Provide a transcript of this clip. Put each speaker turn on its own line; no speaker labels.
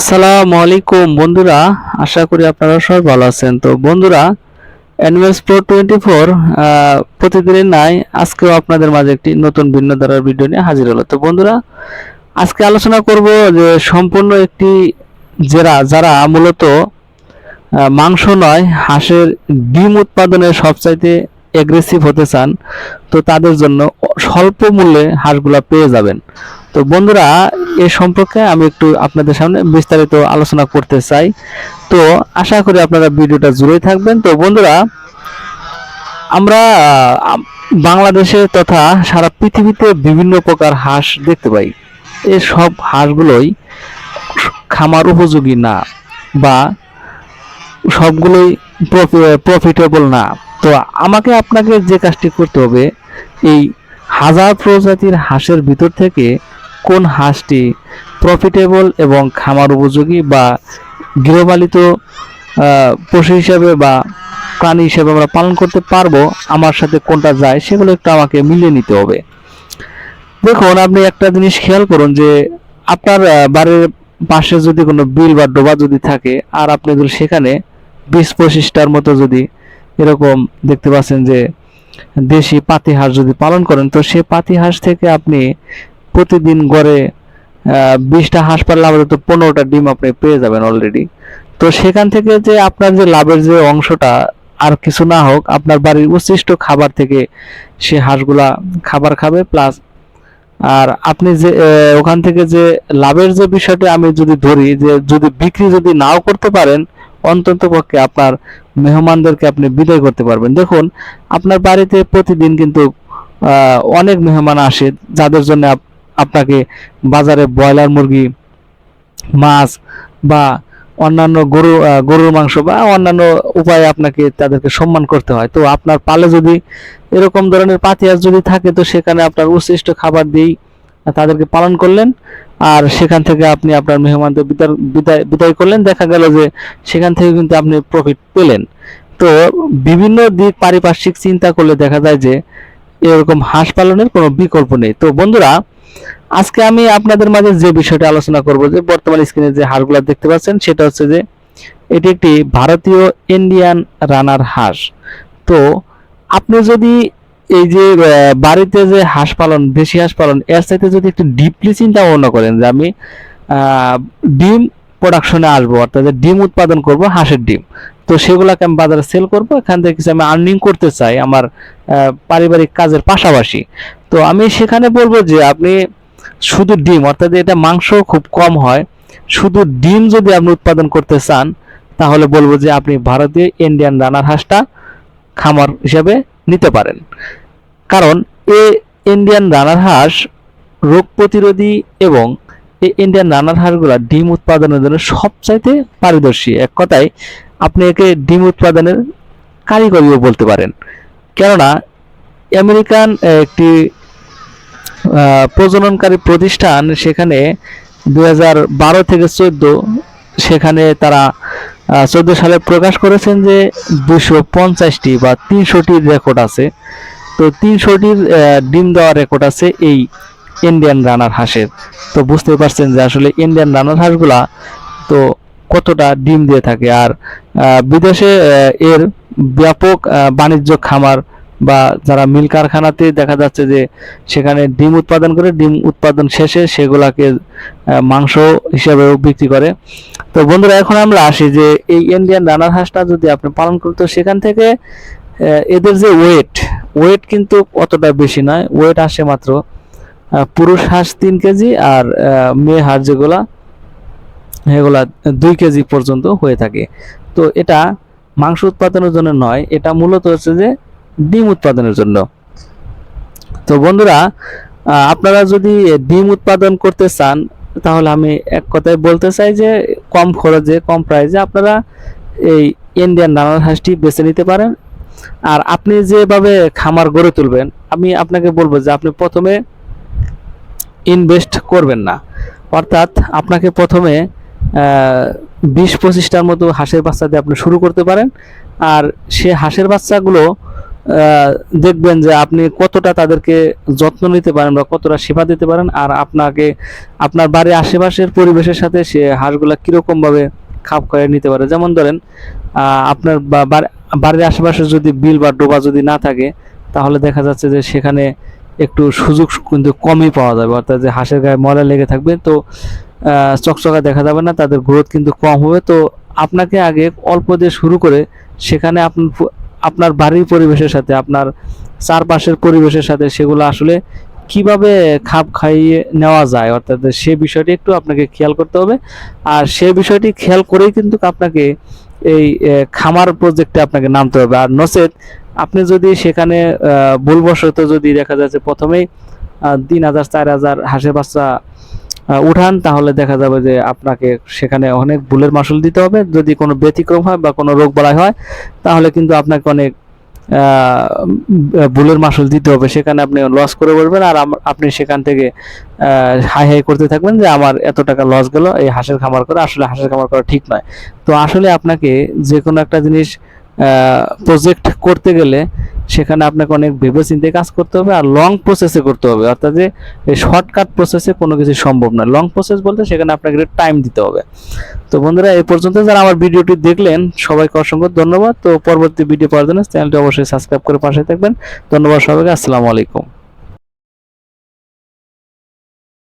আসসালামু আলাইকুম, বন্ধুরা, আশা করি আপনারা সবাই ভালো আছেন। তো বন্ধুরা অ্যানিমেলস প্রো টোয়েন্টি ফোর প্রতিদিনের নাই আজকেও আপনাদের মাঝে একটি নতুন ভিন্ন ধারার ভিডিও নিয়ে হাজির হলো। তো বন্ধুরা, আজকে আলোচনা করব যে সম্পূর্ণ একটি যারা যারা মূলত মাংস নয়, হাঁসের ডিম উৎপাদনে সবচাইতে এগ্রেসিভ হতে চান, তো তাদের জন্য স্বল্প মূল্যে হাঁসগুলা পেয়ে যাবেন। তো বন্ধুরা, এ সম্পর্কে আমি একটু আপনাদের সামনে বিস্তারিত আলোচনা করতে চাই। তো আশা করি আপনারা ভিডিওটা জুড়েই থাকবেন। তো বন্ধুরা, আমরা বাংলাদেশে তথা সারা পৃথিবীতে বিভিন্ন প্রকার হাঁস দেখতে পাই। এই সব হাঁসগুলোই খামার উপযোগী না বা সবগুলোই প্রফিটেবল না। তো আমাকে আপনাকে যে কাজটি করতে হবে, এই হাজার প্রজাতির হাঁসের ভিতর থেকে কোন হাঁসটি প্রফিটেবল এবং খামার উপযোগী বা গৃহপালিত পশু হিসাবে বা প্রাণী হিসেবে আমরা পালন করতে পারব, আমার সাথে কোনটা যায় সেগুলো একটু আমাকে মিলিয়ে নিতে হবে। দেখুন, আপনি একটা জিনিস খেয়াল করুন যে আপনার বাড়ির পাশে যদি কোনো বিল বা ডোবা যদি থাকে, আর আপনি যদি সেখানে বিশ পঁচিশটার মতো যদি এরকম দেখতে পাচ্ছেন যে দেশি পাতি হাঁস যদি পালন করেন, তো সেই পাতি হাঁস থেকে আপনি প্রতিদিন গড়ে বিশটা হাঁস পারলে আমাদের তো পনেরোটা ডিম আপনি পেয়ে যাবেন অলরেডি তো সেখান থেকে যে আপনার যে লাভের যে অংশটা আর কিছু না হোক, আপনার বাড়ির উচ্ছিষ্ট খাবার থেকে সে হাঁসগুলা খাবার খাবে প্লাস আর আপনি যে ওখান থেকে যে লাভের যে বিষয়টা আমি যদি ধরি, যে যদি বিক্রি যদি নাও করতে পারেন, অন্তত পক্ষে আপনার মেহমানদেরকে আপনি বিদায় করতে পারবেন। দেখুন, আপনার বাড়িতে প্রতিদিন কিন্তু অনেক মেহমান আসে, যাদের জন্য আপনাকে বাজারে ব্রয়লার মুরগি, মাছ বা অন্যান্য গরু গরুর মাংস বা অন্যান্য উপায়ে আপনাকে তাদেরকে সম্মান করতে হয়। তো আপনার পালে যদি এরকম ধরনের পাতিয়াস যদি থাকে, তো সেখানে আপনার উচ্ছিষ্ট খাবার দিয়েই তাদেরকে পালন করলেন। আর সেখান থেকে আপনি আপনার মেহমানদের বিদায় বিদায় করলেন। দেখা গেল যে সেখান থেকে কিন্তু আপনি প্রফিট পেলেন। তো বিভিন্ন দিক পারিপার্শ্বিক চিন্তা করলে দেখা যায় যে এরকম হাঁস পালনের কোনো বিকল্প নেই। তো বন্ধুরা আজকে আমি আপনাদের মাঝে যে বিষয়টা আলোচনা করব, যে বর্তমান স্ক্রিনে যে হাঁসগুলো দেখতে পাচ্ছেন, সেটা হচ্ছে যে এটি একটি ভারতীয় ইন্ডিয়ান রানার হাঁস। তো আপনি যদি এই যে বাড়িতে যে হাঁস পালন, দেশি হাঁস পালন, এর সাথে যদি একটু ডিপলি চিন্তা ভাবনা করেন যে আমি ডিম প্রোডাকশনে আসব, অর্থাৎ ডিম উৎপাদন করব হাঁসের ডিম তো সেগুলোকে আমি বাজারে সেল করব। এখান থেকে কিছু আমি আর্নিং করতে চাই আমার পারিবারিক কাজের পাশাপাশি। তো আমি সেখানে বলব যে আপনি শুধু ডিম, অর্থাৎ এটা মাংস খুব কম হয়। শুধু ডিম যদি আপনি উৎপাদন করতে চান, তাহলে বলব যে আপনি ভারতীয় ইন্ডিয়ান রানার হাঁসটা খামার হিসাবে নিতে পারেন। কারণ এ ইন্ডিয়ান রানার হাঁস রোগ প্রতিরোধী এবং এই ইন্ডিয়ান রানার হাঁসগুলা ডিম উৎপাদনের জন্য সবচাইতে পারদর্শী। এক কথায়, আপনি একে ডিম উৎপাদনের কারিগরিও বলতে পারেন। কেননা, আমেরিকান একটি প্রজননকারী প্রতিষ্ঠান সেখানে বারো থেকে চোদ্দ, সেখানে তারা চোদ্দ সালে প্রকাশ করেছেন যে দুশো পঞ্চাশটি বা তিনশোটির রেকর্ড আছে। তো তিনশোটির ডিম দেওয়ার রেকর্ড আছে এই ইন্ডিয়ান রানার হাঁসের। তো বুঝতে পারছেন যে আসলে ইন্ডিয়ান রানার হাঁসগুলা তো কতটা ডিম দিয়ে থাকে। আর বিদেশে এর ব্যাপক বাণিজ্য খামার বা যারা মিল কারখানাতে দেখা যাচ্ছে যে সেখানে ডিম উৎপাদন করে, ডিম উৎপাদন শেষে সেগুলাকে মাংস হিসাবেও বিক্রি করে। তো বন্ধুরা, এখন আমরা আসি যে এই ইন্ডিয়ান রানার হাঁসটা যদি আপনি পালন করতে সেখান থেকে এদের যে ওয়েট ওয়েট কিন্তু অতটা বেশি নয়। ওয়েট আসে মাত্র পুরুষ হাঁস তিন কেজি আর মেয়ে হাঁস যেগুলা এগুলা দুই কেজি পর্যন্ত হয়ে থাকে। তো এটা মাংস উৎপাদনের জন্য নয়, এটা মূলত হচ্ছে যে ডিম উৎপাদনের জন্য। তো বন্ধুরা আপনারা যদি ডিম উৎপাদন করতে চান, তাহলে আমি এক কথায় বলতে চাই যে কম খরচে, কম প্রাইসে আপনারা এই ইন্ডিয়ান রানার হাঁসটি বেছে নিতে পারেন। আর আপনি যেভাবে খামার গড়ে তুলবেন, আমি আপনাকে বলব যে আপনি প্রথমে ইনভেস্ট করবেন না। অর্থাৎ আপনাকে প্রথমে বিশ পঁচিশটার মতো হাঁসের বাচ্চা দিয়ে আপনি শুরু করতে পারেন। আর সে হাঁসের বাচ্চাগুলো দেখবেন যে আপনি কতটা তাদেরকে যত্ন নিতে পারেন বা কতটা সেবা দিতে পারেন। আর আপনাকে, আপনার বাড়ির আশেপাশের পরিবেশের সাথে সে হাঁসগুলা কীরকমভাবে খাপ খাইয়ে নিতে পারে। যেমন ধরেন আপনার বাড়ির আশেপাশে যদি বিল বা ডোবা যদি না থাকে, তাহলে দেখা যাচ্ছে যে সেখানে একটু সুযোগ কিন্তু কমই পাওয়া যাবে অর্থাৎ যে হাঁসের গায়ে ময়লা লেগে থাকবে, তো চকচকা দেখা যাবে না, তাদের গ্রোথ কিন্তু কম হবে। তো আপনাকে আগে অল্প দিয়ে শুরু করে সেখানে আপনার আপনার বাড়ির পরিবেশের সাথে, আপনার চারপাশের পরিবেশের সাথে সেগুলো আসলে কীভাবে খাপ খাইয়ে নেওয়া যায়, অর্থাৎ সে বিষয়টি একটু আপনাকে খেয়াল করতে হবে। আর সে বিষয়টি খেয়াল করেই কিন্তু আপনাকে এই খামার প্রজেক্টে আপনাকে নামতে হবে। আর নচেত আপনি যদি সেখানে ভুলবশত যদি দেখা যাচ্ছে প্রথমেই তিন হাজার, চার হাজার হাঁসের বাচ্চা উঠান, তাহলে দেখা যাবে যে আপনাকে সেখানে অনেক ভুলের মাসুল দিতে হবে। যদি কোনো ব্যতিক্রম হয় বা কোনো রোগ বালাই হয়, তাহলে কিন্তু আপনাকে অনেক ভুলের মাসুল দিতে হবে। সেখানে আপনি লস করে বলবেন আর আপনি সেখান থেকে হাই হাই করতে থাকবেন যে আমার এত টাকা লস গেল, এই হাঁসের খামার করে আসলে হাঁসের খামার করা ঠিক নয়। তো আসলে আপনাকে যে কোনো একটা জিনিস প্রজেক্ট করতে গেলে সেখানে আপনাকে অনেক ভেবে চিন্তে কাজ করতে হবে আর লং প্রসেসে করতে হবে। অর্থাৎ যে এই শর্টকাট প্রসেসে কোনো কিছু সম্ভব না। লং প্রসেস বলতে সেখানে আপনাকে টাইম দিতে হবে। তো বন্ধুরা, এই পর্যন্ত যারা আমার ভিডিওটি দেখলেন, সবাইকে অসংখ্য ধন্যবাদ। তো পরবর্তী ভিডিও পাওয়ার জন্য চ্যানেলটি অবশ্যই সাবস্ক্রাইব করে পাশে থাকবেন। ধন্যবাদ সবাইকে। আসসালামু আলাইকুম।